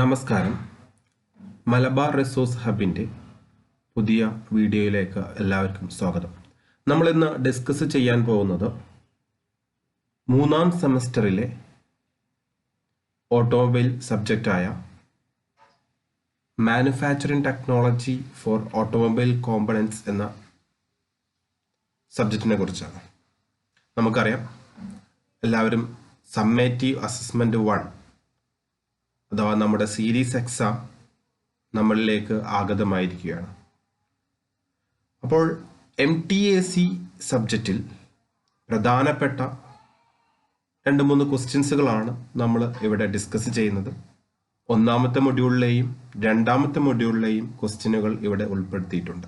നമസ്കാരം. മലബാർ റിസോഴ്സ് ഹബിന്റെ പുതിയ വീഡിയോയിലേക്ക് എല്ലാവർക്കും സ്വാഗതം. നമ്മൾ ഇന്ന് ഡിസ്കസ് ചെയ്യാൻ പോകുന്നത് മൂന്നാം സെമസ്റ്ററിലെ automobile സബ്ജക്റ്റായ manufacturing technology for automobile components എന്ന സബ്ജക്റ്റിനെ കുറിച്ചാണ്. നമുക്കറിയാം. എല്ലാവരും സമ്മേറ്റീവ് അസസ്മെന്റ് വൺ അഥവാ നമ്മുടെ സീരീസ് എക്സാം നമ്മളിലേക്ക് ആഗതമായിരിക്കുകയാണ്. അപ്പോൾ എം ടി എ സി സബ്ജക്റ്റിൽ പ്രധാനപ്പെട്ട രണ്ട് മൂന്ന് ക്വസ്റ്റ്യൻസുകളാണ് നമ്മൾ ഇവിടെ ഡിസ്കസ് ചെയ്യുന്നത്. ഒന്നാമത്തെ മൊഡ്യൂളിലെയും രണ്ടാമത്തെ മൊഡ്യൂളിലെയും ക്വസ്റ്റ്യനുകൾ ഇവിടെ ഉൾപ്പെടുത്തിയിട്ടുണ്ട്.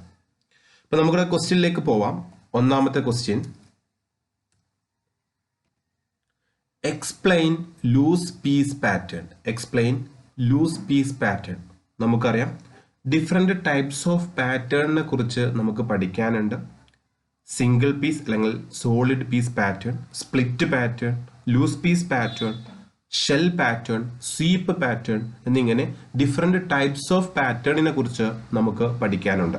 അപ്പോൾ നമുക്കിവിടെ ക്വസ്റ്റ്യനിലേക്ക് പോവാം. ഒന്നാമത്തെ question explain loose piece pattern explain loose piece pattern നമുക്കറിയാം. ഡിഫറെന്റ് ടൈപ്സ് ഓഫ് പാറ്റേണിനെ കുറിച്ച് നമുക്ക് പഠിക്കാനുണ്ട്. സിംഗിൾ പീസ് അല്ലെങ്കിൽ solid piece pattern split pattern loose piece pattern shell pattern sweep pattern എന്നിങ്ങനെ ഡിഫറെന്റ് ടൈപ്സ് ഓഫ് പാറ്റേണിനെ കുറിച്ച് നമുക്ക് പഠിക്കാനുണ്ട്.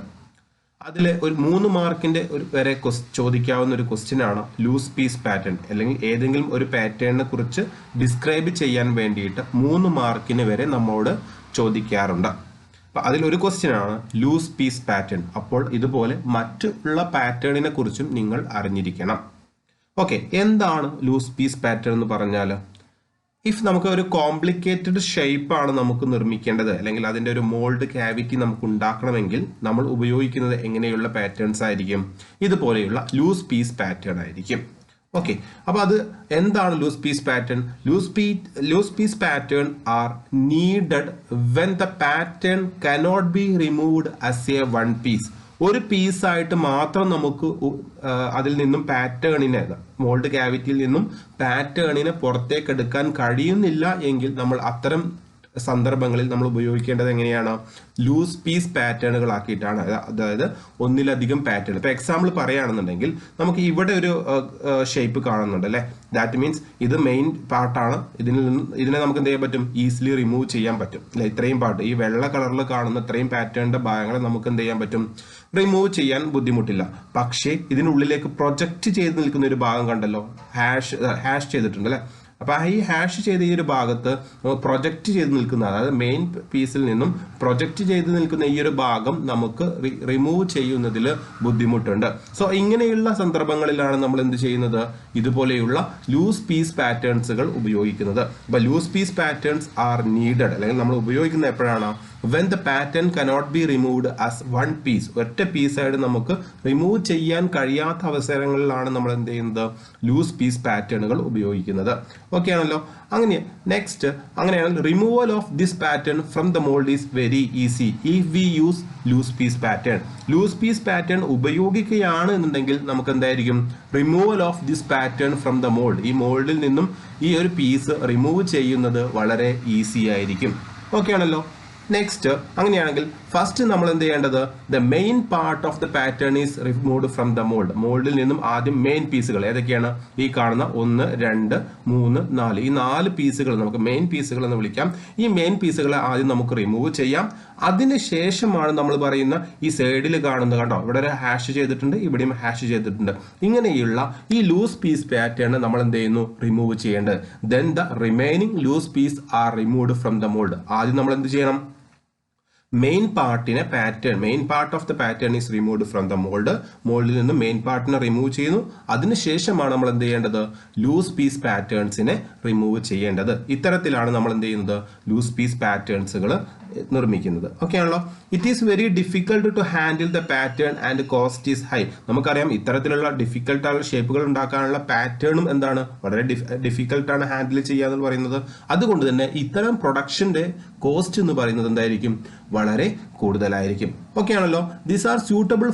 അതിൽ ഒരു മൂന്ന് മാർക്കിന്റെ ഒരു വരെ ചോദിക്കാവുന്ന ഒരു ക്വസ്റ്റ്യൻ ആണ് ലൂസ് പീസ് പാറ്റേൺ അല്ലെങ്കിൽ ഏതെങ്കിലും ഒരു പാറ്റേണിനെ കുറിച്ച് ഡിസ്ക്രൈബ് ചെയ്യാൻ വേണ്ടിയിട്ട് മൂന്ന് മാർക്കിന് വരെ നമ്മോട് ചോദിക്കാറുണ്ട്. അപ്പൊ ഒരു ക്വസ്റ്റ്യൻ ആണ് ലൂസ് പീസ് പാറ്റേൺ അപ്പോൾ ഇതുപോലെ മറ്റുള്ള പാറ്റേണിനെ കുറിച്ചും നിങ്ങൾ അറിഞ്ഞിരിക്കണം. ഓക്കെ എന്താണ് ലൂസ് പീസ് പാറ്റേൺ എന്ന് പറഞ്ഞാൽ ഇഫ് നമുക്ക് ഒരു കോംപ്ലിക്കേറ്റഡ് ഷേപ്പ് ആണ് നമുക്ക് നിർമ്മിക്കേണ്ടത് അല്ലെങ്കിൽ അതിന്റെ ഒരു മോൾഡ് ക്യാവിറ്റി നമുക്ക് ഉണ്ടാക്കണമെങ്കിൽ നമ്മൾ ഉപയോഗിക്കുന്നത് എങ്ങനെയുള്ള പാറ്റേൺസ് ആയിരിക്കും? ഇതുപോലെയുള്ള ലൂസ് പീസ് പാറ്റേൺ ആയിരിക്കും. ഓക്കെ അപ്പോൾ അത് എന്താണ് loose piece pattern loose piece loose piece pattern are needed when the pattern cannot be removed as a one piece ഒരു പീസായിട്ട് മാത്രം നമുക്ക് അതിൽ നിന്നും പാറ്റേണിനെ മോൾഡ് ക്യാവിറ്റിയിൽ നിന്നും പാറ്റേണിനെ പുറത്തേക്ക് എടുക്കാൻ കഴിയുന്നില്ല എങ്കിൽ നമ്മൾ അത്തരം സന്ദർഭങ്ങളിൽ നമ്മൾ ഉപയോഗിക്കേണ്ടത് എങ്ങനെയാണ്? ലൂസ് പീസ് പാറ്റേണുകൾ ആക്കിയിട്ടാണ് അതായത് ഒന്നിലധികം പാറ്റേൺ ഇപ്പൊ എക്സാമ്പിൾ പറയുകയാണെന്നുണ്ടെങ്കിൽ നമുക്ക് ഇവിടെ ഒരു ഷേപ്പ് കാണുന്നുണ്ട് അല്ലേ? ദാറ്റ് മീൻസ് ഇത് മെയിൻ പാർട്ടാണ് ഇതിൽ നിന്ന് ഇതിനെ നമുക്ക് എന്ത് ചെയ്യാൻ പറ്റും? ഈസിലി റിമൂവ് ചെയ്യാൻ പറ്റും. അല്ലെ? ഇത്രയും പാർട്ട് ഈ വെള്ള കളറിൽ കാണുന്ന ഇത്രയും പാറ്റേണിന്റെ ഭാഗങ്ങളെ നമുക്ക് എന്ത് ചെയ്യാൻ പറ്റും? റിമൂവ് ചെയ്യാൻ ബുദ്ധിമുട്ടില്ല. പക്ഷേ ഇതിനുള്ളിലേക്ക് പ്രൊജക്റ്റ് ചെയ്ത് നിൽക്കുന്ന ഒരു ഭാഗം കണ്ടല്ലോ? ഹാഷ് ഹാഷ് ചെയ്തിട്ടുണ്ട് അല്ലെ? അപ്പൊ ആ ഈ ഹാഷ് ചെയ്ത ഈ ഒരു ഭാഗത്ത് പ്രൊജക്റ്റ് ചെയ്ത് നിൽക്കുന്ന അതായത് മെയിൻ പീസിൽ നിന്നും പ്രൊജക്റ്റ് ചെയ്ത് നിൽക്കുന്ന ഈ ഒരു ഭാഗം നമുക്ക് റിമൂവ് ചെയ്യുന്നതിൽ ബുദ്ധിമുട്ടുണ്ട്. സോ ഇങ്ങനെയുള്ള സന്ദർഭങ്ങളിലാണ് നമ്മൾ എന്ത് ചെയ്യുന്നത്? ഇതുപോലെയുള്ള ലൂസ് പീസ് പാറ്റേൺസുകൾ ഉപയോഗിക്കുന്നത്. അപ്പോൾ loose piece patterns are needed അല്ലെങ്കിൽ നമ്മൾ ഉപയോഗിക്കുന്നത് എപ്പോഴാണ്? When the pattern cannot be removed as one piece ഒറ്റ പീസായിട്ട് നമുക്ക് റിമൂവ് ചെയ്യാൻ കഴിയാത്ത അവസരങ്ങളിലാണ് നമ്മൾ എന്ത് ചെയ്യുന്നത്? ലൂസ് പീസ് പാറ്റേണുകൾ ഉപയോഗിക്കുന്നത്. ഓക്കെ ആണല്ലോ? അങ്ങനെ നെക്സ്റ്റ് അങ്ങനെയാണെങ്കിൽ removal of this pattern from the mould is very easy if we use loose piece pattern loose piece pattern ഉപയോഗിക്കുകയാണ് എന്നുണ്ടെങ്കിൽ നമുക്ക് എന്തായിരിക്കും? Removal of this pattern from the mould ഈ മോൾഡിൽ നിന്നും ഈ ഒരു പീസ് റിമൂവ് ചെയ്യുന്നത് വളരെ ഈസി ആയിരിക്കും. ഓക്കെ ആണല്ലോ? നെക്സ്റ്റ് അങ്ങനെയാണെങ്കിൽ ഫസ്റ്റ് നമ്മൾ എന്ത് ചെയ്യേണ്ടത്? The main part of the pattern is removed from the mould മോൾഡിൽ നിന്നും ആദ്യം മെയിൻ പീസുകൾ ഏതൊക്കെയാണ്? ഈ കാണുന്ന ഒന്ന് രണ്ട് മൂന്ന് നാല്. ഈ നാല് പീസുകൾ നമുക്ക് മെയിൻ പീസുകൾ എന്ന് വിളിക്കാം. ഈ മെയിൻ പീസുകളെ ആദ്യം നമുക്ക് റിമൂവ് ചെയ്യാം. അതിന് ശേഷമാണ് നമ്മൾ പറയുന്ന ഈ സൈഡിൽ കാണുന്നത് കണ്ടോ? ഇവിടെ ഒരു ഹാഷ് ചെയ്തിട്ടുണ്ട് ഇവിടെയും ഹാഷ് ചെയ്തിട്ടുണ്ട്. ഇങ്ങനെയുള്ള ഈ ലൂസ് പീസ് പാറ്റേൺ നമ്മൾ എന്ത് ചെയ്യുന്നു? റിമൂവ് ചെയ്യേണ്ടത്. Then the remaining loose piece are removed from the mould ആദ്യം നമ്മൾ എന്ത് ചെയ്യണം? Main പാർട്ടിനെ pattern main part of the pattern is removed from the mould മോൾഡിൽ നിന്ന് മെയിൻ പാർട്ടിനെ റിമൂവ് ചെയ്യുന്നു. അതിനുശേഷമാണ് നമ്മൾ എന്ത് ചെയ്യേണ്ടത്? ലൂസ് പീസ് പാറ്റേൺസിനെ റിമൂവ് ചെയ്യേണ്ടത്. ഇത്തരത്തിലാണ് നമ്മൾ എന്ത് ചെയ്യുന്നത്? ലൂസ് പീസ് പാറ്റേൺസുകൾ നിർമ്മിക്കുന്നത്. ഓക്കെ ആണല്ലോ? It is very difficult to handle the pattern and cost is high നമുക്കറിയാം ഇത്തരത്തിലുള്ള ഡിഫിക്കൽട്ടായുള്ള ഷേപ്പുകൾ ഉണ്ടാക്കാനുള്ള പാറ്റേണും എന്താണ്? വളരെ ഡിഫിക്കൽട്ടാണ് ഹാൻഡിൽ ചെയ്യുക എന്ന് പറയുന്നത്. അതുകൊണ്ട് തന്നെ ഇത്തരം പ്രൊഡക്ഷന്റെ കോസ്റ്റ് എന്ന് പറയുന്നത് എന്തായിരിക്കും? വളരെ കൂടുതലായിരിക്കും. ഓക്കെ ആണല്ലോ these are suitable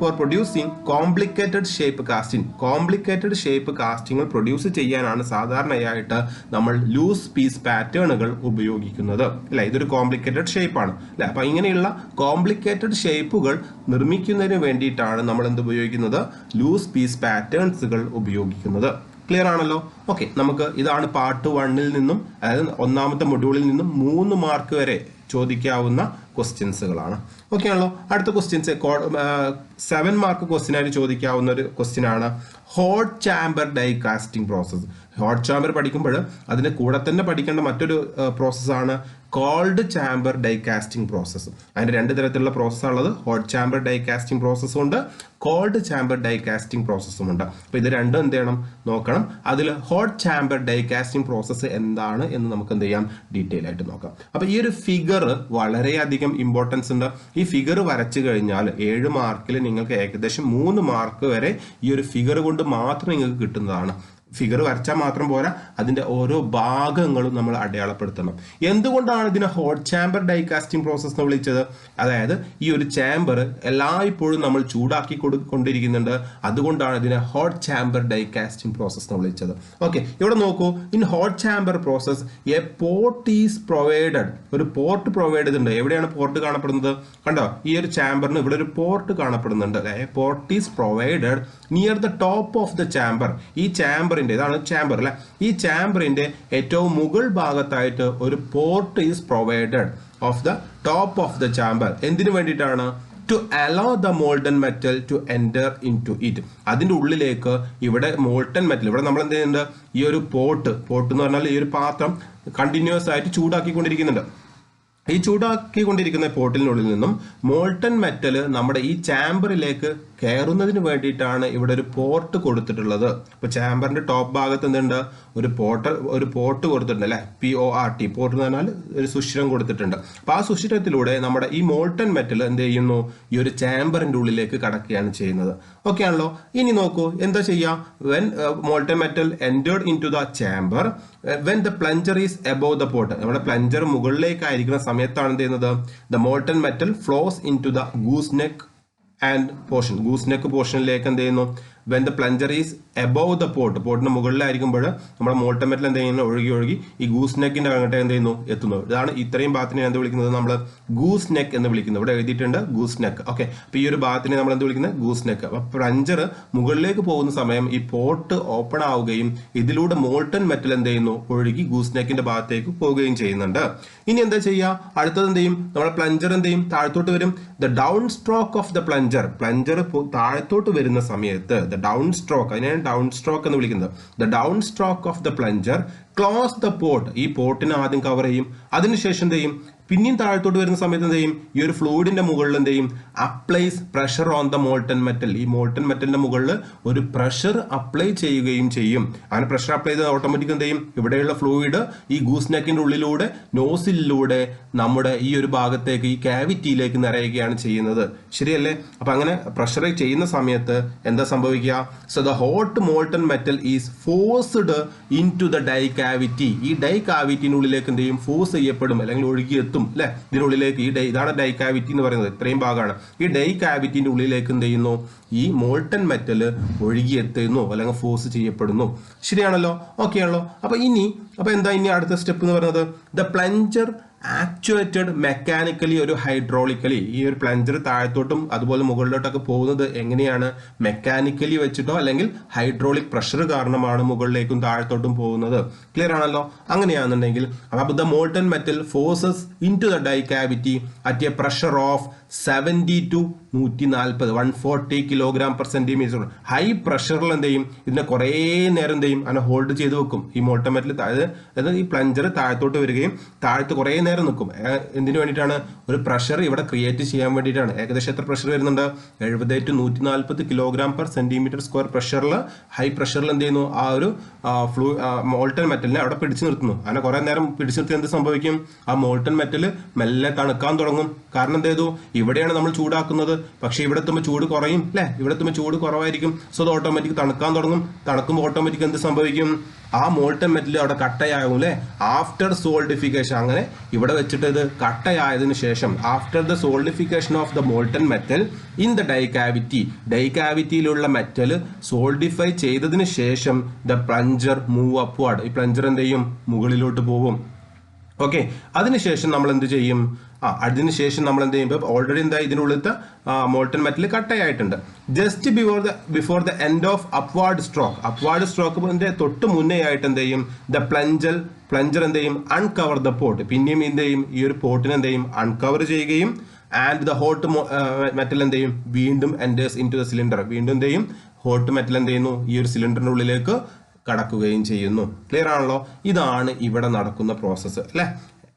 for producing complicated shape casting complicated shape casting produce ചെയ്യാനാണ് സാധാരണയായിട്ട് നമ്മൾ ലൂസ് പീസ് പാറ്റേണുകൾ ഉപയോഗിക്കുന്നത്. അല്ല? ഇതൊരു കോംപ്ലിക്കേറ്റഡ് ഷേപ്പ് ആണ്. അല്ലെ? അപ്പൊ ഇങ്ങനെയുള്ള കോംപ്ലിക്കേറ്റഡ് ഷേപ്പുകൾ നിർമ്മിക്കുന്നതിന് വേണ്ടിയിട്ടാണ് നമ്മൾ എന്ത് ഉപയോഗിക്കുന്നത്? ലൂസ് പീസ് പാറ്റേൺസുകൾ ഉപയോഗിക്കുന്നത്. ക്ലിയർ ആണല്ലോ? ഓക്കെ നമുക്ക് ഇതാണ് പാർട്ട് വണ്ണിൽ നിന്നും അതായത് ഒന്നാമത്തെ മൊഡ്യൂളിൽ നിന്നും മൂന്ന് മാർക്ക് വരെ ചോദിക്കാവുന്ന ക്വസ്റ്റ്യൻസുകളാണ് ഓക്കെ ആണല്ലോ. അടുത്ത ക്വസ്റ്റ്യൻസ് സെവൻ മാർക്ക് ക്വസ്റ്റ്യനായിട്ട് ചോദിക്കാവുന്ന ഒരു ക്വസ്റ്റ്യൻ ആണ്. Hot chamber die casting process hot chamber പഠിക്കുമ്പോൾ അതിന്റെ കൂടെ തന്നെ പഠിക്കേണ്ട മറ്റൊരു പ്രോസസ്സാണ് cold chamber die casting process അതിന്റെ രണ്ട് തരത്തിലുള്ള പ്രോസസ്സാണുള്ളത് ഹോട്ട് ചാമ്പർ ഡൈ കാസ്റ്റിംഗ് പ്രോസസ്സും ഉണ്ട്. കോൾഡ് ചാമ്പർ ഡൈ കാസ്റ്റിംഗ് പ്രോസസ്സും ഉണ്ട്. അപ്പോൾ ഇത് രണ്ടും എന്ത് ചെയ്യണം? നോക്കണം. അതിൽ hot chamber die casting process എന്താണ് എന്ന് നമുക്ക് എന്ത് ചെയ്യാം? ഡീറ്റെയിൽ ആയിട്ട് നോക്കാം. അപ്പോൾ ഈ ഒരു ഫിഗർ വളരെയധികം ഇമ്പോർട്ടൻസ് ഉണ്ട്. ഈ ഫിഗർ വരച്ചു കഴിഞ്ഞാൽ ഏഴ് മാർക്കിൽ നിങ്ങൾക്ക് ഏകദേശം മൂന്ന് മാർക്ക് വരെ ഈ ഒരു ഫിഗർ കൊണ്ട് മാത്രം നിങ്ങൾക്ക് കിട്ടുന്നതാണ്. ഫിഗർ വരച്ചാൽ മാത്രം പോരാ അതിന്റെ ഓരോ ഭാഗങ്ങളും നമ്മൾ അടയാളപ്പെടുത്തണം. എന്തുകൊണ്ടാണ് ഇതിനെ ഹോട്ട് ചാമ്പർ ഡൈകാസ്റ്റിംഗ് പ്രോസസ്സ് എന്ന് വിളിച്ചത്? അതായത് ഈ ഒരു ചാമ്പർ എല്ലായ്പ്പോഴും നമ്മൾ ചൂടാക്കി കൊടുക്കൊണ്ടിരിക്കുന്നുണ്ട് അതുകൊണ്ടാണ് ഇതിനെ ഹോട്ട് ചാമ്പർ ഡൈകാസ്റ്റിംഗ് പ്രോസസ്സ് എന്ന് വിളിച്ചത്. ഓക്കെ ഇവിടെ നോക്കൂ. In hot chamber process a port is provided ഒരു പോർട്ട് പ്രൊവൈഡ് ചെയ്തിട്ടുണ്ട്. എവിടെയാണ് പോർട്ട് കാണപ്പെടുന്നത്? കണ്ടോ? ഈ ഒരു ചാമ്പറിന് ഇവിടെ ഒരു പോർട്ട് കാണപ്പെടുന്നുണ്ട്. Port is provided near the top of the chamber ഈ ചാമ്പറിന്റെ ഇതാണ് ചാമ്പർ അല്ലെ? ഈ ചാമ്പറിന്റെ ഏറ്റവും മുകൾ ഭാഗത്തായിട്ട് ഒരു port is provided of the top of the chamber എന്തിനു വേണ്ടിയിട്ടാണ്? To allow the molten metal to enter into it അതിന്റെ ഉള്ളിലേക്ക് ഇവിടെ മോൾട്ടൺ മെറ്റൽ ഇവിടെ നമ്മൾ എന്ത് ചെയ്യുന്നുണ്ട്? ഈ ഒരു പോട്ട് പോട്ട് എന്ന് പറഞ്ഞാൽ ഈ ഒരു പാത്രം കണ്ടിന്യൂസ് ആയിട്ട് ചൂടാക്കിക്കൊണ്ടിരിക്കുന്നുണ്ട്. ഈ ചൂടാക്കിക്കൊണ്ടിരിക്കുന്ന പോട്ടിനുള്ളിൽ നിന്നും മോൾട്ടൺ മെറ്റൽ നമ്മുടെ ഈ ചാമ്പറിലേക്ക് കയറുന്നതിന് വേണ്ടിയിട്ടാണ് ഇവിടെ ഒരു പോർട്ട് കൊടുത്തിട്ടുള്ളത്. ഇപ്പൊ ചാമ്പറിന്റെ ടോപ്പ് ഭാഗത്ത് എന്തുണ്ട്? ഒരു പോർട്ടൽ ഒരു പോർട്ട് കൊടുത്തിട്ടുണ്ട് അല്ലേ? P O R T port എന്ന് പറഞ്ഞാൽ ഒരു സുഷിരം കൊടുത്തിട്ടുണ്ട്. അപ്പോൾ ആ സുഷിരത്തിലൂടെ നമ്മുടെ ഈ മോൾട്ടൺ മെറ്റൽ എന്ത് ചെയ്യുന്നു? ഈ ഒരു ചാമ്പറിന്റെ ഉള്ളിലേക്ക് കടക്കുകയാണ് ചെയ്യുന്നത്. ഓക്കെ ആണല്ലോ? ഇനി നോക്കൂ എന്താ ചെയ്യാ? When molten metal entered into the chamber when the plunger is above the port നമ്മുടെ പ്ലഞ്ചർ മുകളിലേക്കായിരിക്കുന്ന സമയത്താണ് എന്ത് ചെയ്യുന്നത്? The molten metal flows into the goose neck and portion goose neck പോർഷനിലേക്ക് എന്ത് ചെയ്യുന്നു? When the plunger is above the port പോർട്ടിന് മുകളിലായിരിക്കുമ്പോൾ നമ്മുടെ molten metal എന്ത് ചെയ്യുന്നു? ഒഴുകി ഒഴുകി ഈ ഗൂസ് നെക്കിന്റെ അങ്ങോട്ട് എന്ത് ചെയ്യുന്നു? എത്തുന്നു. ഇതാണ് ഇത്രയും ഭാഗത്തിനെ എന്ത് വിളിക്കുന്നത്? നമ്മൾ ഗൂസ് നെക്ക് എന്ന് വിളിക്കുന്നത് ഇവിടെ എഴുതിയിട്ടുണ്ട് ഗൂസ് നെക്ക് ഓക്കെ അപ്പൊ ഈ ഒരു ഭാഗത്തിനെ നമ്മൾ എന്ത് വിളിക്കുന്നത്? ഗൂസ് നെക്ക് അപ്പൊ പ്ലഞ്ചർ മുകളിലേക്ക് പോകുന്ന സമയം ഈ പോർട്ട് ഓപ്പൺ ആവുകയും ഇതിലൂടെ മോൾട്ടൺ മെറ്റൽ എന്ത് ചെയ്യുന്നു? ഒഴുകി ഗൂസ് നെക്കിന്റെ ഭാഗത്തേക്ക് പോവുകയും ചെയ്യുന്നുണ്ട്. ഇനി എന്താ ചെയ്യുക? അടുത്തത് എന്ത് ചെയ്യും? നമ്മുടെ പ്ലഞ്ചർ എന്ത് ചെയ്യും? താഴത്തോട്ട് വരും. The down stroke of the plunger plunger താഴത്തോട്ട് വരുന്ന സമയത്ത് ദ ഡൗൺ സ്ട്രോക്ക് അതിനെയാണ് ഡൗൺ സ്ട്രോക്ക് എന്ന് വിളിക്കുന്നത്. The down stroke of the plunger close the port ഈ പോർട്ടിനെ ആദ്യം കവർ ചെയ്യും. അതിനുശേഷം എന്ത് ചെയ്യും? പിന്നെയും താഴത്തോട്ട് വരുന്ന സമയത്ത് എന്ത് ചെയ്യും? ഈ ഒരു ഫ്ലൂയിഡിന്റെ മുകളിൽ എന്ത് ചെയ്യും? Applies pressure on the molten metal ഈ മോൾട്ടൺ മെറ്റലിന്റെ മുകളിൽ ഒരു പ്രഷർ അപ്ലൈ ചെയ്യുകയും ചെയ്യും. അങ്ങനെ പ്രഷർ അപ്ലൈ ചെയ്ത് ഓട്ടോമാറ്റിക് എന്ത് ചെയ്യും? ഇവിടെയുള്ള ഫ്ലൂയിഡ് ഈ ഗൂസ് നെക്കിന്റെ ഉള്ളിലൂടെ നോസിലൂടെ നമ്മുടെ ഈ ഒരു ഭാഗത്തേക്ക് ഈ കാവിറ്റിയിലേക്ക് നിറയുകയാണ് ചെയ്യുന്നത്. ശരിയല്ലേ? അപ്പൊ അങ്ങനെ പ്രഷർ ചെയ്യുന്ന സമയത്ത് എന്താ സംഭവിക്കുക? So the hot molten metal is forced into the die cavity ഈ ഡൈ കാവിറ്റിനുള്ളിലേക്ക് എന്ത് ചെയ്യും? ഫോഴ്സ് ചെയ്യപ്പെടും. അല്ലെങ്കിൽ ഒഴുകിയെത്തും. അല്ലെ ഇതിനുള്ളിലേക്ക് ഈ ഡൈ ഇതാണ് ഡൈ കാവിറ്റി എന്ന് പറയുന്നത്. ഇത്രയും ഭാഗമാണ് ഈ ഡൈ കാവിറ്റിന്റെ ഉള്ളിലേക്ക് എന്ത് ചെയ്യുന്നു? ഈ മോൾട്ടൺ മെറ്റൽ ഒഴുകിയെത്തുന്നു അല്ലെങ്കിൽ ഫോഴ്സ് ചെയ്യപ്പെടുന്നു. ശരിയാണല്ലോ? ഓക്കെ ആണല്ലോ? അപ്പൊ ഇനി അപ്പൊ എന്താ ഇനി അടുത്ത സ്റ്റെപ്പ് എന്ന് പറയുന്നത്? The plunger actuated mechanically or hydraulically ഈ ഒരു പ്ലഞ്ചർ താഴത്തോട്ടും അതുപോലെ മുകളിലോട്ടൊക്കെ പോകുന്നത് എങ്ങനെയാണ്? മെക്കാനിക്കലി വെച്ചിട്ടോ അല്ലെങ്കിൽ ഹൈഡ്രോളിക് പ്രഷർ കാരണമാണ് മുകളിലേക്കും താഴത്തോട്ടും പോകുന്നത്. ക്ലിയർ ആണല്ലോ? അങ്ങനെയാണെന്നുണ്ടെങ്കിൽ അപ്പോൾ the molten metal forces into the die cavity at a pressure of seventy to നൂറ്റി നാൽപ്പത് one forty kilogram per centimetre high പ്രഷറിൽ എന്ത് ചെയ്യും? ഇതിനെ കുറേ നേരം എന്ത് ചെയ്യും? അങ്ങനെ ഹോൾഡ് ചെയ്ത് വെക്കും. ഈ മോൾട്ടൺ മെറ്റൽ അതായത് ഈ പ്ലഞ്ചർ താഴത്തോട്ട് വരികയും താഴത്ത് കുറേ നേരം നിൽക്കും. എന്തിനു വേണ്ടിയിട്ടാണ്? ഒരു പ്രഷർ ഇവിടെ ക്രിയേറ്റ് ചെയ്യാൻ വേണ്ടിയിട്ടാണ്. ഏകദേശം എത്ര പ്രഷർ വരുന്നുണ്ട്? എഴുപത് ടു നൂറ്റി നാൽപ്പത് കിലോഗ്രാം പെർ സെന്റിമീറ്റർ സ്ക്വയർ പ്രഷറിൽ ഹൈ പ്രഷറിൽ എന്ത് ചെയ്യുന്നു? ആ ഒരു ഫ്ലൂ മോൾട്ടൺ മെറ്റലിനെ അവിടെ പിടിച്ചു നിർത്തുന്നു. അങ്ങനെ കുറേ നേരം പിടിച്ചു നിർത്തി എന്ത് സംഭവിക്കും? ആ മോൾട്ടൺ മെറ്റൽ മെല്ലെ തണുക്കാൻ തുടങ്ങും. കാരണം എന്ത് ചെയ്തു? ഇവിടെയാണ് നമ്മൾ ചൂടാക്കുന്നത്. പക്ഷേ ഇവിടെ എത്തുമ്പോൾ ചൂട് കുറയും അല്ലെ ഇവിടെ എത്തുമ്പോൾ ചൂട് കുറവായിരിക്കും. സോ അത് ഓട്ടോമാറ്റിക് തണുക്കാൻ തുടങ്ങും. തണുക്കുമ്പോൾ ഓട്ടോമാറ്റിക് എന്ത് സംഭവിക്കും? ആ മോൾട്ടൺ മെറ്റൽ അവിടെ കട്ടയാകും അല്ലെ ആഫ്റ്റർ സോൾഡിഫിക്കേഷൻ അങ്ങനെ ഇവിടെ വെച്ചിട്ട് ഇത് കട്ടയായതിനു ശേഷം after the solidification of the molten metal in the die cavity die കാവിറ്റിയിലുള്ള metal solidify ചെയ്തതിന് ശേഷം ദ പ്ലഞ്ചർ മൂവ് അപ്വാർഡ് ഈ പ്ലഞ്ചർ എന്ത് ചെയ്യും മുകളിലോട്ട് പോകും. ഓക്കെ അതിനുശേഷം നമ്മൾ എന്ത് ചെയ്യും? ആ അതിനുശേഷം നമ്മൾ എന്ത് ചെയ്യുമ്പോൾ ഓൾറെഡി എന്താ ഇതിനുള്ളിലത്തെ molten metal കട്ടയായിട്ടുണ്ട്. Just before the before the end of upward stroke upward stroke തൊട്ട് മുന്നേ ആയിട്ട് എന്ത് ചെയ്യും? ദ പ്ലഞ്ചൽ പ്ലഞ്ചർ എന്ത് ചെയ്യും? അൺകവർ ദ പോട്ട് പിന്നെയും എന്ത് ചെയ്യും? ഈ ഒരു പോട്ടിനെ എന്ത് ചെയ്യും? അൺകവർ ചെയ്യുകയും ആൻഡ് ദ ഹോട്ട് മെറ്റൽ എന്ത് ചെയ്യും? വീണ്ടും enters into the cylinder വീണ്ടും എന്ത് ചെയ്യും? ഹോട്ട് മെറ്റൽ എന്ത് ചെയ്യുന്നു? ഈ ഒരു സിലിണ്ടറിന്റെ ഉള്ളിലേക്ക് കടക്കുകയും ചെയ്യുന്നു. ക്ലിയർ ആണല്ലോ? ഇതാണ് ഇവിടെ നടക്കുന്ന പ്രോസസ്സ് അല്ലെ?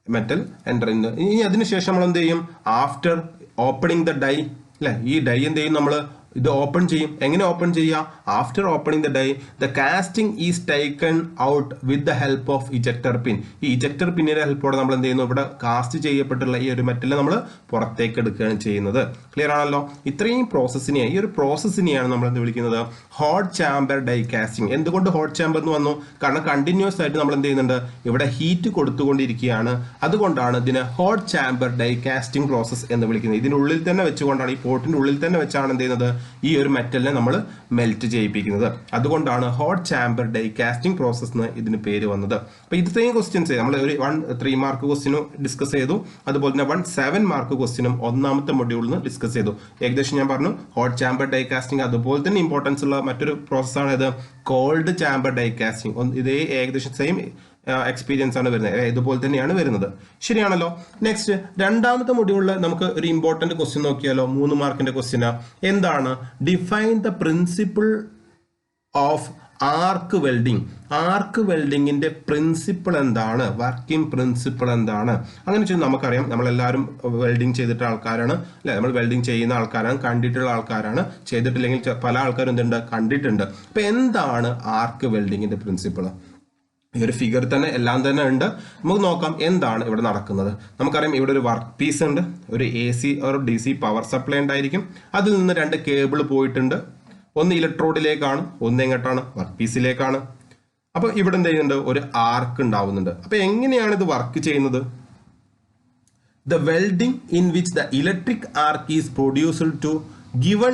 മെറ്റൽ എന്റർ ഇൻ ഇനി അതിനുശേഷം നമ്മൾ എന്ത് ചെയ്യും? ആഫ്റ്റർ ഓപ്പണിംഗ് ദ ഡൈ അല്ലേ? ഈ ഡൈ എന്ത് ചെയ്യും? നമ്മൾ ഇത് ഓപ്പൺ ചെയ്യും. എങ്ങനെ ഓപ്പൺ ചെയ്യുക after opening the die the casting is taken out with the help of ejector pin ഈ ഇജക്ടർ പിന്നിന്റെ ഹെൽപ്പോടെ നമ്മൾ എന്ത് ചെയ്യുന്നു? ഇവിടെ കാസ്റ്റ് ചെയ്യപ്പെട്ടുള്ള ഈ ഒരു മെറ്റൽ നമ്മൾ പുറത്തേക്ക് എടുക്കുകയാണ് ചെയ്യുന്നത്. ക്ലിയർ ആണല്ലോ? ഇത്രയും പ്രോസസ്സിനെ ഈ ഒരു പ്രോസസ്സിനെയാണ് നമ്മൾ എന്ത് വിളിക്കുന്നത്? ഹോട്ട് ചാമ്പർ ഡൈ കാസ്റ്റിംഗ് എന്തുകൊണ്ട് ഹോട്ട് ചാമ്പർ എന്ന് വന്നു? കാരണം കണ്ടിന്യൂസ് ആയിട്ട് നമ്മൾ എന്ത് ചെയ്യുന്നുണ്ട്? ഇവിടെ ഹീറ്റ് കൊടുത്തുകൊണ്ടിരിക്കുകയാണ്. അതുകൊണ്ടാണ് ഇതിനെ hot chamber die casting process എന്ന് വിളിക്കുന്നത്. ഇതിനുള്ളിൽ തന്നെ വെച്ചുകൊണ്ടാണ് ഈ പോട്ടിന്റെ ഉള്ളിൽ തന്നെ വെച്ചാണ് എന്ത് ചെയ്യുന്നത്? ഈ ഒരു മെറ്റലിനെ നമ്മൾ മെൽറ്റ് ചെയ്യിപ്പിക്കുന്നത്. അതുകൊണ്ടാണ് hot chamber die casting process എന്ന് ഇതിന് പേര് വന്നത്. അപ്പോൾ ഇത്രയും ക്വസ്റ്റ്യൻസ് നമ്മൾ ഒരു വൺ ത്രീ മാർക്ക് ക്വസ്റ്റിനും ഡിസ്കസ് ചെയ്തു. അതുപോലെ തന്നെ വൺ സെവൻ മാർക്ക് ക്വസ്റ്റിനും ഒന്നാമത്തെ മൊഡ്യൂളിൽ നിന്ന് ഡിസ്കസ് ചെയ്തു. ഏകദേശം ഞാൻ പറഞ്ഞു ഹോട്ട് ചാമ്പർ ഡൈ കാസ്റ്റിംഗ് അതുപോലെ തന്നെ ഇമ്പോർട്ടൻസ് ഉള്ള മറ്റൊരു പ്രോസസ്സാണ് ഇത് കോൾഡ് ചാമ്പർ ഡൈ കാസ്റ്റിംഗ് ഇതേ ഏകദേശം സെയിം എക്സ്പീരിയൻസ് ആണ് വരുന്നത്. ഇതുപോലെ തന്നെയാണ് വരുന്നത്. ശരിയാണല്ലോ. നെക്സ്റ്റ് രണ്ടാമത്തെ മൊഡ്യൂളിൽ നമുക്ക് ഒരു ഇമ്പോർട്ടന്റ് ക്വസ്റ്റ്യൻ നോക്കിയാലോ? മൂന്ന് മാർക്കിന്റെ ക്വസ്റ്റ്യൻ എന്താണ്? Define the principle of arc welding arc വെൽഡിങ്ങിന്റെ principle എന്താണ്? വർക്കിംഗ് പ്രിൻസിപ്പിൾ എന്താണ്? അങ്ങനെ വെച്ചാൽ നമുക്കറിയാം. നമ്മളെല്ലാവരും വെൽഡിങ് ചെയ്തിട്ട ആൾക്കാരാണ്. അല്ലെ? നമ്മൾ വെൽഡിങ് ചെയ്യുന്ന ആൾക്കാരാണ്. കണ്ടിട്ടുള്ള ആൾക്കാരാണ്. ചെയ്തിട്ടില്ലെങ്കിൽ പല ആൾക്കാരും എന്തുണ്ട്? കണ്ടിട്ടുണ്ട്. അപ്പൊ എന്താണ് ആർക്ക് വെൽഡിങ്ങിന്റെ പ്രിൻസിപ്പിൾ ഈ ഒരു ഫിഗർ തന്നെ എല്ലാം തന്നെ ഉണ്ട്. നമുക്ക് നോക്കാം എന്താണ് ഇവിടെ നടക്കുന്നത്. നമുക്കറിയാം ഇവിടെ ഒരു വർക്ക് പീസ് ഉണ്ട്. ഒരു എ സി ഒരു ഡി സി പവർ സപ്ലൈ ഉണ്ടായിരിക്കും. അതിൽ നിന്ന് രണ്ട് കേബിൾ പോയിട്ടുണ്ട്. ഒന്ന് ഇലക്ട്രോഡിലേക്കാണ് ഒന്ന് എങ്ങോട്ടാണ്? വർക്ക് പീസിലേക്കാണ് അപ്പോൾ ഇവിടെ എന്ത് ചെയ്യുന്നുണ്ട്? ഒരു ആർക്ക് ഉണ്ടാവുന്നുണ്ട്. അപ്പോൾ എങ്ങനെയാണ് ഇത് വർക്ക് ചെയ്യുന്നത്? The welding in which the electric arc is produced to given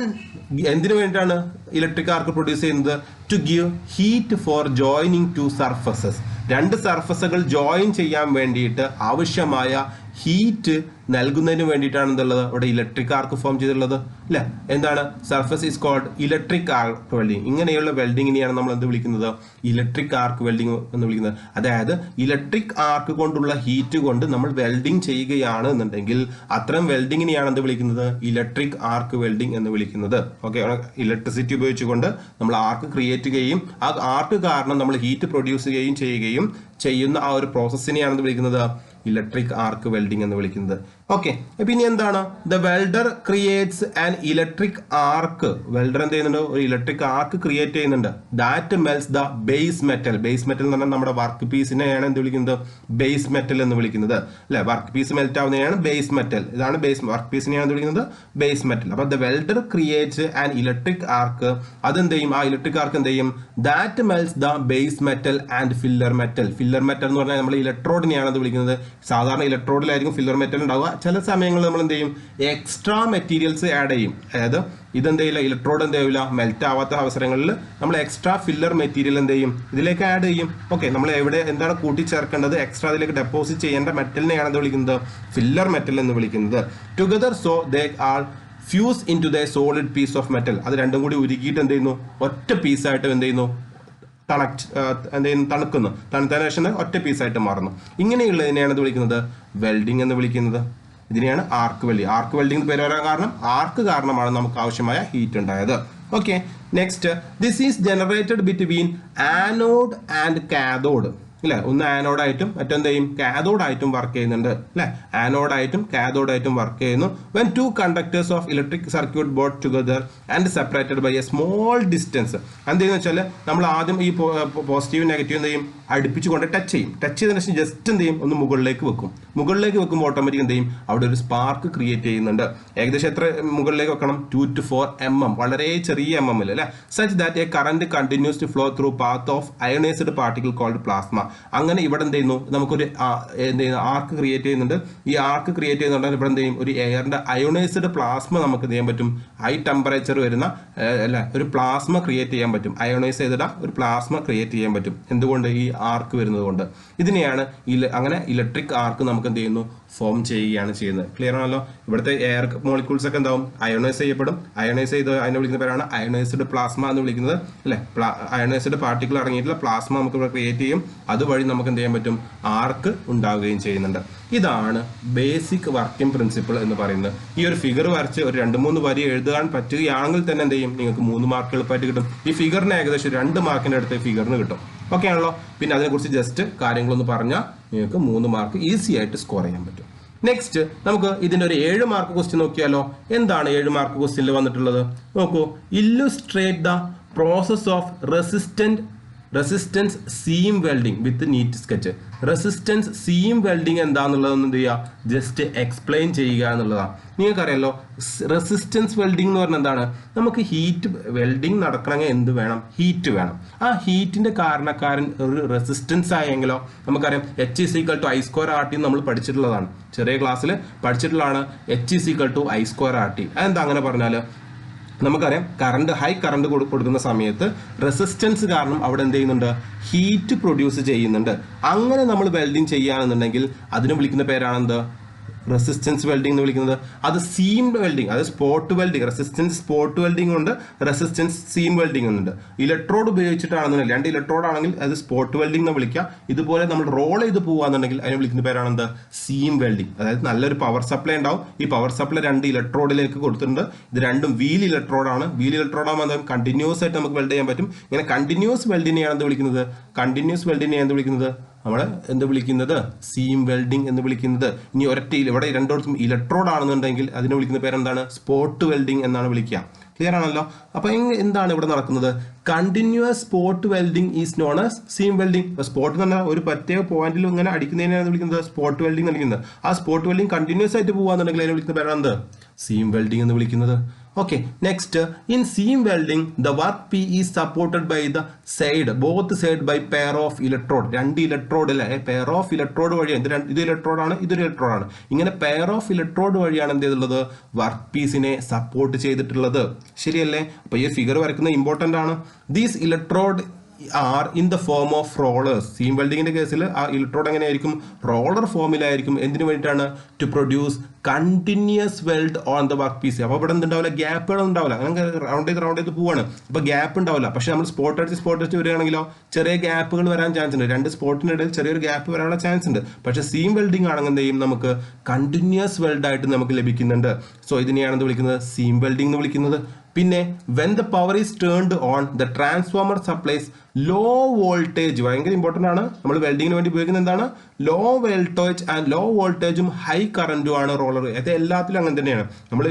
എന്തിനു വേണ്ടിയിട്ടാണ് ഇലക്ട്രിക് ആർക്ക് പ്രൊഡ്യൂസ് ചെയ്യുന്നത്? To give heat for joining two surfaces രണ്ട് സർഫസുകൾ ജോയിൻ ചെയ്യാൻ വേണ്ടിയിട്ട് ആവശ്യമായ ഹീറ്റ് നൽകുന്നതിന് വേണ്ടിയിട്ടാണ് എന്തുള്ളത്? ഇലക്ട്രിക് ആർക്ക് ഫോം ചെയ്തിട്ടുള്ളത്. അല്ല എന്താണ്? Surface is cold electric arc welding ഇങ്ങനെയുള്ള വെൽഡിങ്ങിനെയാണ് നമ്മൾ എന്ത് വിളിക്കുന്നത്? ഇലക്ട്രിക് ആർക്ക് വെൽഡിങ് എന്ന് വിളിക്കുന്നത്. അതായത് ഇലക്ട്രിക് ആർക്ക് കൊണ്ടുള്ള ഹീറ്റ് കൊണ്ട് നമ്മൾ വെൽഡിങ് ചെയ്യുകയാണ് എന്നുണ്ടെങ്കിൽ അത്തരം വെൽഡിങ്ങിനെയാണ് എന്ത് വിളിക്കുന്നത്? ഇലക്ട്രിക് ആർക്ക് വെൽഡിങ് എന്ന് വിളിക്കുന്നത്. ഓക്കെ ഇലക്ട്രിസിറ്റി ഉപയോഗിച്ചുകൊണ്ട് നമ്മൾ ആർക്ക് ക്രിയേറ്റ് ചെയ്യുകയും ആ ആർക്ക് കാരണം നമ്മൾ ഹീറ്റ് പ്രൊഡ്യൂസ് ചെയ്യുകയും ചെയ്യുകയും ചെയ്യുന്ന ആ ഒരു പ്രോസസ്സിനെയാണ് എന്ത് വിളിക്കുന്നത്? ഇലക്ട്രിക് ആർക്ക് വെൽഡിംഗ് എന്ന് വിളിക്കുന്നത്. ഓക്കെ പിന്നെ എന്താണ്? The welder creates an electric arc welder എന്ത് ചെയ്യുന്നുണ്ട്? ഒരു ഇലക്ട്രിക് ആർക്ക് ക്രിയേറ്റ് ചെയ്യുന്നുണ്ട്. That melts the base metal base metal എന്ന് പറഞ്ഞാൽ നമ്മുടെ വർക്ക് പീസിനെയാണ് എന്ത് വിളിക്കുന്നത്? ബേസ് മെറ്റൽ എന്ന് വിളിക്കുന്നത്. അല്ലെ? വർക്ക് പീസ് മെൽറ്റ് ആവുന്നതിനെയാണ് ബേസ് മെറ്റൽ ഇതാണ് ബേസ് വർക്ക് പീസിനെയാണ് എന്ത് വിളിക്കുന്നത്? ബേസ് മെറ്റൽ അപ്പൊ the welder creates an electric arc അതെന്ത് ചെയ്യും? ആ ഇലക്ട്രിക് ആർക്ക് എന്ത് ചെയ്യും? That melts the base metal and filler metal filler metal എന്ന് പറഞ്ഞാൽ നമ്മൾ ഇലക്ട്രോഡിനെയാണ് അത് വിളിക്കുന്നത്? സാധാരണ ഇലക്ട്രോഡിലായിരിക്കും ഫില്ലർ മെറ്റൽ ഉണ്ടാവുക. ചില സമയങ്ങളിൽ നമ്മൾ എന്ത് ചെയ്യും? എക്സ്ട്രാ മെറ്റീരിയൽസ് ആഡ് ചെയ്യും. അതായത് ഇതെന്ത് ചെയ്യില്ല? ഇലക്ട്രോഡ് എന്ത് ചെയ്യില്ല മെൽറ്റ് ആവാത്ത അവസരങ്ങളിൽ നമ്മൾ എക്സ്ട്രാ ഫില്ലർ മെറ്റീരിയൽ എന്ത് ചെയ്യും? ഇതിലേക്ക് ആഡ് ചെയ്യും. ഓക്കെ നമ്മൾ എവിടെ എന്താണ് കൂട്ടിച്ചേർക്കേണ്ടത്? എക്സ്ട്രാ അതിലേക്ക് ഡെപ്പോസിറ്റ് ചെയ്യേണ്ട മെറ്റലിനെയാണ് എന്ത് വിളിക്കുന്നത്? ഫില്ലർ മെറ്റൽ എന്ന് വിളിക്കുന്നത്. Together so they are fuse into the solid piece of metal അത് രണ്ടും കൂടി ഉരുക്കിയിട്ട് എന്ത് ചെയ്യുന്നു? ഒറ്റ പീസായിട്ട് എന്ത് ചെയ്യുന്നു? തണച്ച് എന്ത് ചെയ്യുന്നു? തണുക്കുന്നു. തണുത്തതിന് ശേഷം ഒറ്റ പീസായിട്ട് മാറുന്നു. ഇങ്ങനെയുള്ളതിനെയാണ് ഇത് വിളിക്കുന്നത്? വെൽഡിംഗ് എന്ന് വിളിക്കുന്നത്. ഇതിനെയാണ് ആർക്ക് വെൽഡിംഗ് ആർക്ക് വെൽഡിംഗ് പേര് വരാൻ കാരണം? ആർക്ക് കാരണമാണ് നമുക്ക് ആവശ്യമായ ഹീറ്റ് ഉണ്ടായത്. Okay next this is generated between anode and cathode അല്ലെ ഒന്ന് ആനോഡായിട്ടും മറ്റെന്തെയും കാതോഡായിട്ടും വർക്ക് ചെയ്യുന്നുണ്ട്. അല്ലേ ആനോഡായിട്ടും കാതോഡായിട്ടും വർക്ക് ചെയ്യുന്നു. When two conductors of electric circuit brought together and separated by a small distance എന്തെന്ന് വെച്ചാൽ നമ്മൾ ആദ്യം ഈ പോസിറ്റീവ് നെഗറ്റീവ് എന്ത് ചെയ്യും ടച്ച് ചെയ്യും. ടച്ച് ചെയ്തതിനു ശേഷം ജസ്റ്റ് എന്ത് ചെയ്യും ഒന്ന് മുകളിലേക്ക് വെക്കും. മുകളിലേക്ക് വെക്കുമ്പോൾ ഓട്ടോമാറ്റിക് എന്ത് ചെയ്യും അവിടെ ഒരു സ്പാർക്ക് ക്രിയേറ്റ് ചെയ്യുന്നുണ്ട്. ഏകദേശം എത്ര മുകളിലേക്ക് വെക്കണം? Two to four M M വളരെ ചെറിയ എം എം അല്ലേ? Such that a current continues to flow through path of ionized particle called plasma അങ്ങനെ ഇവിടെ എന്ത് ചെയ്യുന്നു? നമുക്കൊരു എന്ത് ചെയ്യുന്നു? ആർക്ക് ക്രിയേറ്റ് ചെയ്യുന്നുണ്ട്. ഈ ആർക്ക് ക്രിയേറ്റ് ചെയ്യുന്നുണ്ടെങ്കിൽ ഇവിടെ എന്ത് ചെയ്യും? ഒരു എയറിന്റെ അയോണൈസ്ഡ് പ്ലാസ്മ നമുക്ക് ചെയ്യാൻ പറ്റും? ഹൈ ടെമ്പറേച്ചർ വരുന്ന അല്ല ഒരു പ്ലാസ്മ ക്രിയേറ്റ് ചെയ്യാൻ പറ്റും. അയോണൈസ് ചെയ്തിട ഒരു പ്ലാസ്മ ക്രിയേറ്റ് ചെയ്യാൻ പറ്റും. എന്തുകൊണ്ട്? ഈ ആർക്ക് വരുന്നത് കൊണ്ട്. ഇതിനെയാണ് അങ്ങനെ ഇലക്ട്രിക് ആർക്ക് നമുക്ക് എന്ത് ചെയ്യുന്നു? ഫോം ചെയ്യുകയാണ് ചെയ്യുന്നത്. ക്ലിയർ ആണല്ലോ? ഇവിടുത്തെ എയർ മോളിക്യൂൾസ് ഒക്കെ എന്താവും? അയോണൈസ് ചെയ്യപ്പെടും. അയോണൈസ് ചെയ്ത് അതിനെ വിളിക്കുന്ന പേരാണ് അയോണൈസ്ഡ് പ്ലാസ്മ എന്ന് വിളിക്കുന്നത്. അല്ലെ? അയോണൈസ്ഡ് പാർട്ടിക്കിൾ അടങ്ങിയിട്ടുള്ള പ്ലാസ്മ നമുക്ക് ഇവിടെ ക്രിയേറ്റ് ചെയ്യും. അതുവഴി നമുക്ക് എന്ത് ചെയ്യാൻ പറ്റും? ആർക്ക് ഉണ്ടാവുകയും ചെയ്യുന്നുണ്ട്. ഇതാണ് ബേസിക് വർക്കിംഗ് പ്രിൻസിപ്പിൾ എന്ന് പറയുന്നത്. ഈ ഒരു ഫിഗർ വരച്ച് ഒരു രണ്ട് മൂന്ന് വരി എഴുതാൻ പറ്റുകയാണെങ്കിൽ തന്നെ എന്ത് ചെയ്യും? നിങ്ങൾക്ക് മൂന്ന് മാർക്ക് എളുപ്പമായിട്ട് കിട്ടും. ഈ ഫിഗറിന് ഏകദേശം രണ്ട് മാർക്കിന്റെ അടുത്ത് ഫിഗറിന് കിട്ടും. ഓക്കെ ആണല്ലോ? പിന്നെ അതിനെക്കുറിച്ച് ജസ്റ്റ് കാര്യങ്ങളൊന്ന് പറഞ്ഞാൽ നിങ്ങൾക്ക് മൂന്ന് മാർക്ക് ഈസി ആയിട്ട് സ്കോർ ചെയ്യാൻ പറ്റും. നെക്സ്റ്റ് നമുക്ക് ഇതിന്റെ ഒരു ഏഴ് മാർക്ക് ക്വസ്റ്റ്യൻ നോക്കിയാലോ? എന്താണ് ഏഴ് മാർക്ക് ക്വസ്റ്റ്യനിൽ വന്നിട്ടുള്ളത്? നോക്കൂ illustrate the process of resistant resistance seam welding with neat sketch resistance seam welding എന്താണെന്നുള്ളതൊന്നും എന്ത് ചെയ്യുക? ജസ്റ്റ് എക്സ്പ്ലെയിൻ ചെയ്യുക എന്നുള്ളതാണ്. നിങ്ങൾക്കറിയാലോ റെസിസ്റ്റൻസ് വെൽഡിംഗ് എന്ന് പറഞ്ഞാൽ എന്താണ്? നമുക്ക് ഹീറ്റ് വെൽഡിംഗ് നടക്കണമെങ്കിൽ എന്ത് വേണം? ഹീറ്റ് വേണം. ആ ഹീറ്റിന്റെ കാരണക്കാരൻ ഒരു റെസിസ്റ്റൻസ് ആയെങ്കിലോ നമുക്കറിയാം H is equal to I square R T നമ്മൾ പഠിച്ചിട്ടുള്ളതാണ്. ചെറിയ ക്ലാസ്സിൽ പഠിച്ചിട്ടുള്ളതാണ് H is equal to I square R T അതെന്താ അങ്ങനെ പറഞ്ഞാൽ നമുക്കറിയാം കറണ്ട് ഹൈ കറണ്ട് കൊടുക്കുന്ന സമയത്ത് റെസിസ്റ്റൻസ് കാരണം അവിടെ എന്ത് ചെയ്യുന്നുണ്ട്? ഹീറ്റ് പ്രൊഡ്യൂസ് ചെയ്യുന്നുണ്ട്. അങ്ങനെ നമ്മൾ വെൽഡിങ് ചെയ്യുകയാണെന്നുണ്ടെങ്കിൽ അതിന് വിളിക്കുന്ന പേരാണ് എന്ത് റെസിസ്റ്റൻസ് വെൽഡിംഗ് എന്ന് വിളിക്കുന്നത്. അത് സീംഡ് വെൽഡിംഗ് അത് spot welding resistance spot welding ഉണ്ട് റെസിസ്റ്റൻസ് സീം വെൽഡിംഗ് ഉണ്ട്. ഇലക്ട്രോഡ് ഉപയോഗിച്ചിട്ടാണെന്നുണ്ടെങ്കിൽ രണ്ട് ഇലക്ട്രോഡ് ആണെങ്കിൽ അത് സ്പോട്ട് വെൽഡിംഗ് എന്ന് വിളിക്കാം ഇതുപോലെ നമ്മൾ റോൾ ചെയ്ത് പോകുകയാണെന്നുണ്ടെങ്കിൽ അതിനെ വിളിക്കുന്ന പേരാണെന്ത് സീം വെൽഡിംഗ് അതായത് നല്ലൊരു പവർ സപ്ലൈ ഉണ്ടാവും. ഈ പവർ സപ്ലൈ രണ്ട് ഇലക്ട്രോഡിലേക്ക് കൊടുത്തിട്ടുണ്ട്. ഇത് രണ്ടും വീൽ ഇലക്ട്രോഡ് ആണ്. വീൽ ഇലക്ട്രോഡ് ആകുമ്പോൾ കണ്ടിന്യൂസ് ആയിട്ട് നമുക്ക് വെൽഡ് ചെയ്യാൻ പറ്റും. ഇങ്ങനെ കണ്ടിന്യൂസ് വെൽഡിനെയാണ് എന്ത് വിളിക്കുന്നത്? കണ്ടിന്യൂസ് വെൽഡിനെയാണ് എന്ത് വിളിക്കുന്നത്? നമ്മൾ എന്ത് വിളിക്കുന്നത്? സീം വെൽഡിംഗ് എന്ന് വിളിക്കുന്നത്. ഇനി ഒരൊറ്റ ഇവിടെ രണ്ടിടത്തും ഇലക്ട്രോഡ് ആണെന്നുണ്ടെങ്കിൽ അതിനെ വിളിക്കുന്ന പേരെന്താണ്? സ്പോട്ട് വെൽഡിംഗ് എന്നാണ് വിളിക്കുക. ക്ലിയർ ആണല്ലോ? അപ്പൊ എന്താണ് ഇവിടെ നടക്കുന്നത്? Continuous spot welding is known as seam welding spot എന്ന് പറഞ്ഞാൽ ഒരു പ്രത്യേക പോയിന്റിൽ ഇങ്ങനെ അടിക്കുന്നതിനാണ് വിളിക്കുന്നത്. സ്പോട്ട് വെൽഡിംഗ് എന്ന് ആ സ്പോട്ട് വെൽഡിംഗ് കണ്ടിന്യൂസ് ആയിട്ട് പോകാന്നുണ്ടെങ്കിൽ അതിനെ വിളിക്കുന്ന പേരാണ് സീം വെൽഡിംഗ് എന്ന് വിളിക്കുന്നത്. Okay next in seam welding the work P is supported by the side both side by pair of electrode രണ്ട് ഇലക്ട്രോഡ് അല്ലേ പെയർ ഓഫ് ഇലക്ട്രോഡ് വഴിയാണ്. ഇത് രണ്ട് ഇത് ഇലക്ട്രോഡാണ് ഇതൊരു ഇലക്ട്രോഡാണ് ഇങ്ങനെ പെയർ ഓഫ് ഇലക്ട്രോഡ് വഴിയാണ് എന്ത് ചെയ്തിട്ടുള്ളത്? വർക്ക് പീസിനെ സപ്പോർട്ട് ചെയ്തിട്ടുള്ളത്. ശരിയല്ലേ? അപ്പൊ ഈ ഫിഗർ വരയ്ക്കുന്നത് ഇമ്പോർട്ടന്റ് ആണ്. These electrode are in the form of rollers seam വെൽഡിങ്ങിന്റെ കേസിൽ ആ ഇലക്ട്രോഡ് എങ്ങനെയായിരിക്കും? റോളർ ഫോമിലായിരിക്കും എന്തിനു വേണ്ടിയിട്ടാണ്? To produce continuous weld on the work piece അപ്പോൾ ഇവിടെ എന്തുണ്ടാവില്ല? ഗ്യാപ്പുകളൊന്നും ഉണ്ടാവില്ല. അങ്ങനെ റൗണ്ട് ചെയ്ത് റൗണ്ട് ചെയ്ത് പോവാണ്. അപ്പോൾ ഗ്യാപ്പ് ഉണ്ടാവില്ല. പക്ഷേ നമ്മൾ സ്പോട്ട് അടിച്ച് സ്പോട്ട് അടിച്ച് വരികയാണെങ്കിലോ ചെറിയ ഗ്യാപ്പുകൾ വരാൻ ചാൻസ് ഉണ്ട്. രണ്ട് സ്പോട്ടിനിടയിൽ ചെറിയൊരു ഗ്യാപ്പ് വരാനുള്ള ചാൻസ് ഉണ്ട്. പക്ഷേ സീം വെൽഡിംഗ് ആണെങ്കിൽ എന്ത് ചെയ്യും? നമുക്ക് കണ്ടിന്യൂസ് വെൽഡ് ആയിട്ട് നമുക്ക് ലഭിക്കുന്നുണ്ട്. സോ ഇതിനെയാണ് എന്ത് വിളിക്കുന്നത്? സീം വെൽഡിംഗ് എന്ന് വിളിക്കുന്നത്. പിന്നെ when the power is turned on the transformer supplies low voltage ഭയങ്കര ഇമ്പോർട്ടന്റ് ആണ്. നമ്മൾ വെൽഡിങ്ങിന് വേണ്ടി ഉപയോഗിക്കുന്നത് എന്താണ്? ലോ വോൾട്ടേജ് ആൻഡ് ലോ വോൾട്ടേജും ഹൈ കറന്റും ആണ് റോളർ അത് എല്ലാത്തിലും അങ്ങനെ തന്നെയാണ്. നമ്മൾ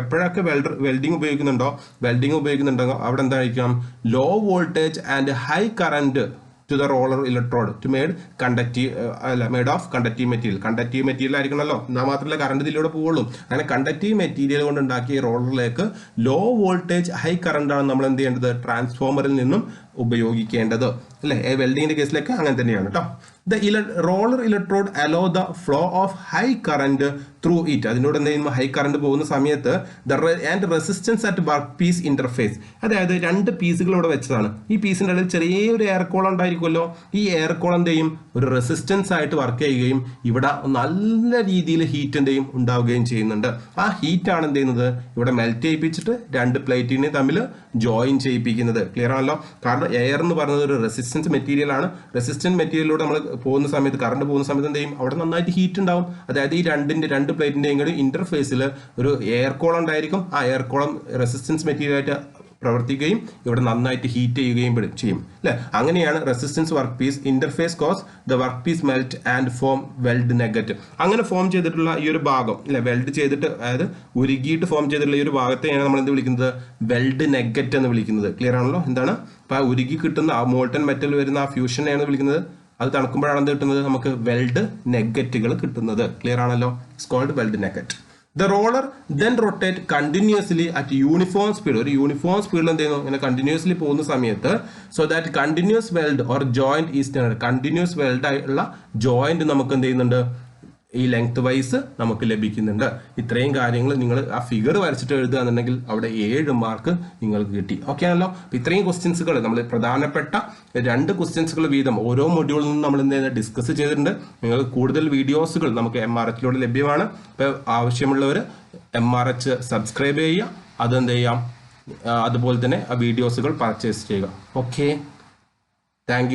എപ്പോഴൊക്കെ വെൽഡർ വെൽഡിങ് ഉപയോഗിക്കുന്നുണ്ടോ? വെൽഡിങ് ഉപയോഗിക്കുന്നുണ്ടോ? അവിടെ എന്തായിരിക്കണം low voltage and high current to the roller electrode to made conductive അല്ല made of conductive material conductive material ആയിരിക്കണമല്ലോ എന്നാൽ മാത്രമല്ല കറണ്ട് ഇതിലൂടെ പോവുള്ളൂ. അങ്ങനെ കണ്ടക്റ്റീവ് മെറ്റീരിയൽ കൊണ്ട് ഉണ്ടാക്കിയ റോളറിലേക്ക് ലോ വോൾട്ടേജ് ഹൈ കറണ്ട് ആണ് നമ്മൾ എന്ത് ചെയ്യേണ്ടത്? ട്രാൻസ്ഫോമറിൽ നിന്നും ഉപയോഗിക്കേണ്ടത്. അല്ലെ? വെൽഡിങ്ങിന്റെ കേസിലൊക്കെ അങ്ങനെ തന്നെയാണ് കേട്ടോ ദ ഇല roller electrode allow the flow of high current through it അതിനോട് എന്ത് ചെയ്യുമ്പോൾ ഹൈ കറന്റ് പോകുന്ന സമയത്ത് the and resistance at work piece interface അതായത് രണ്ട് പീസുകൾ ഇവിടെ വെച്ചതാണ്. ഈ പീസിന്റെ ഇടയിൽ ചെറിയൊരു എയർ കോളം ഉണ്ടായിരിക്കുമല്ലോ. ഈ എയർ കോളം എന്ത് ചെയ്യും? ഒരു റെസിസ്റ്റൻസ് ആയിട്ട് വർക്ക് ചെയ്യുകയും ഇവിടെ നല്ല രീതിയിൽ ഹീറ്റിന്റെയും ഉണ്ടാവുകയും ചെയ്യുന്നുണ്ട്. ആ ഹീറ്റ് ആണ് എന്ത് ചെയ്യുന്നത്? ഇവിടെ മെൽറ്റ് ചെയ്യിപ്പിച്ചിട്ട് രണ്ട് പ്ലേറ്റിനെ തമ്മിൽ ജോയിൻ ചെയ്യിപ്പിക്കുന്നത്. ക്ലിയർ ആണല്ലോ? കാരണം എയർ എന്ന് പറയുന്നത് ഒരു റെസിസ്റ്റൻസ് മെറ്റീരിയൽ ആണ്. റെസിസ്റ്റന്റ് മെറ്റീരിയലിലൂടെ നമ്മൾ പോകുന്ന സമയത്ത് കറണ്ട് പോകുന്ന സമയത്ത് എന്ത് ചെയ്യും? അവിടെ നന്നായിട്ട് ഹീറ്റ് ഉണ്ടാവും. അതായത് ഈ രണ്ടിന്റെ രണ്ട് പ്ലേറ്റിന്റെയും കൂടി ഇന്റർഫേസിൽ ഒരു എയർ കോളം ഉണ്ടായിരിക്കും. ആ എയർ കോളം റെസിസ്റ്റൻസ് മെറ്റീരിയൽ ആയിട്ട് പ്രവർത്തിക്കുകയും ഇവിടെ നന്നായിട്ട് ഹീറ്റ് ചെയ്യുകയും ചെയ്യും. അല്ലെ? അങ്ങനെയാണ് resistance work piece interface cause the work piece melt and form weld nugget അങ്ങനെ ഫോം ചെയ്തിട്ടുള്ള ഈ ഒരു ഭാഗം അല്ലെ? വെൽഡ് ചെയ്തിട്ട് അതായത് ഉരുകിയിട്ട് ഫോം ചെയ്തിട്ടുള്ള ഈ ഒരു ഭാഗത്തെയാണ് നമ്മൾ എന്ത് വിളിക്കുന്നത്? വെൽഡ് നെഗറ്റ് എന്ന് വിളിക്കുന്നത്. ക്ലിയർ ആണല്ലോ? എന്താണ്? അപ്പൊ ആ ഉരുകി കിട്ടുന്ന ആ മോൾട്ടൺ മെറ്റൽ വരുന്ന ആ ഫ്യൂഷനെയാണ് വിളിക്കുന്നത്. അത് തണുക്കുമ്പോഴാണ് എന്ത് കിട്ടുന്നത്? നമുക്ക് വെൽഡ് നെഗറ്റുകൾ കിട്ടുന്നത്. ക്ലിയർ ആണല്ലോ? It's called weld nugget the roller then rotate continuously at uniform speed ഒരു യൂണിഫോം സ്പീഡിൽ എന്ത് ചെയ്യുന്നു? ഇങ്ങനെ കണ്ടിന്യൂസ്ലി പോകുന്ന സമയത്ത് so that continuous weld or joint eastern continuous weld ആയിട്ടുള്ള ജോയിന്റ് നമുക്ക് എന്ത് ചെയ്യുന്നുണ്ട്? ഈ ലെങ്ത് വൈസ് നമുക്ക് ലഭിക്കുന്നുണ്ട്. ഇത്രയും കാര്യങ്ങൾ നിങ്ങൾ ആ ഫിഗർ വരച്ചിട്ട് എഴുതുകയെന്നുണ്ടെങ്കിൽ അവിടെ ഏഴ് മാർക്ക് നിങ്ങൾക്ക് കിട്ടി. ഓക്കെ ആണല്ലോ? ഇത്രയും ക്വസ്റ്റ്യൻസുകൾ നമ്മൾ പ്രധാനപ്പെട്ട രണ്ട് ക്വസ്റ്റ്യൻസുകൾ വീതം ഓരോ മൊഡ്യൂളിൽ നിന്നും നമ്മൾ ചെയ്യുന്നത് ഡിസ്കസ് ചെയ്തിട്ടുണ്ട്. നിങ്ങൾ കൂടുതൽ വീഡിയോസുകൾ നമുക്ക് എം ആർ എച്ചിലൂടെ ലഭ്യമാണ്. അപ്പോൾ ആവശ്യമുള്ളവർ എം ആർ എച്ച് സബ്സ്ക്രൈബ് ചെയ്യുക. അതെന്ത് ചെയ്യാം? അതുപോലെ തന്നെ ആ വീഡിയോസുകൾ പർച്ചേസ് ചെയ്യുക. Okay thank